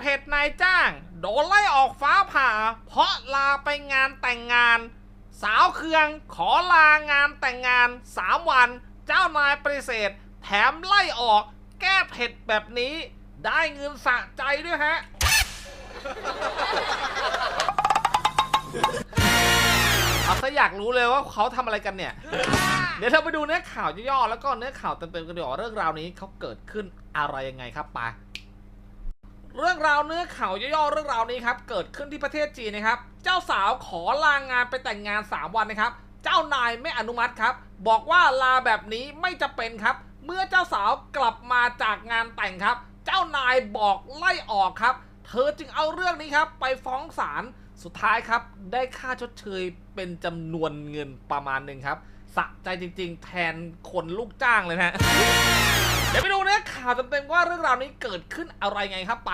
เพจนายจ้าง โดนไล่ออกฟ้าผ่า เพราะลาไปงานแต่งงาน สาวเคืองขอลางานแต่งงาน 3 วัน เจ้านายปฏิเสธ แถมไล่ออกแก้เผ็ดแบบนี้ ได้เงินสะใจด้วยฮะ เอาซะอยากรู้เลยว่าเขาทำอะไรกันเนี่ย เดี๋ยวเราไปดูเนื้อข่าวย่อๆแล้วก็เนื้อข่าวเต็มๆกันดีกว่าเรื่องราวนี้เขาเกิดขึ้นอะไรยังไงครับไป เรื่องราวเนื้อข่าวย่อๆเรื่องราวนี้ครับเกิดขึ้นที่ประเทศจีนนะครับ เจ้าสาวขอลางานไปแต่งงาน 3 วันนะครับ เจ้านายไม่อนุมัติครับ บอกว่าลาแบบนี้ไม่จะเป็นครับ เมื่อเจ้าสาวกลับมาจากงานแต่งครับ เจ้านายบอกไล่ออกครับ เธอจึงเอาเรื่องนี้ครับ ไปฟ้องศาลสุดท้ายครับ ได้ค่าชดเชยเป็นจำนวนเงินประมาณหนึ่งครับสะใจจริง ๆ แทนคนลูกจ้างเลยนะฮะเดี๋ยวไปดูเนื้อ ข่าวเต็มๆว่าเรื่องราวนี้เกิดขึ้นอะไรไงครับไป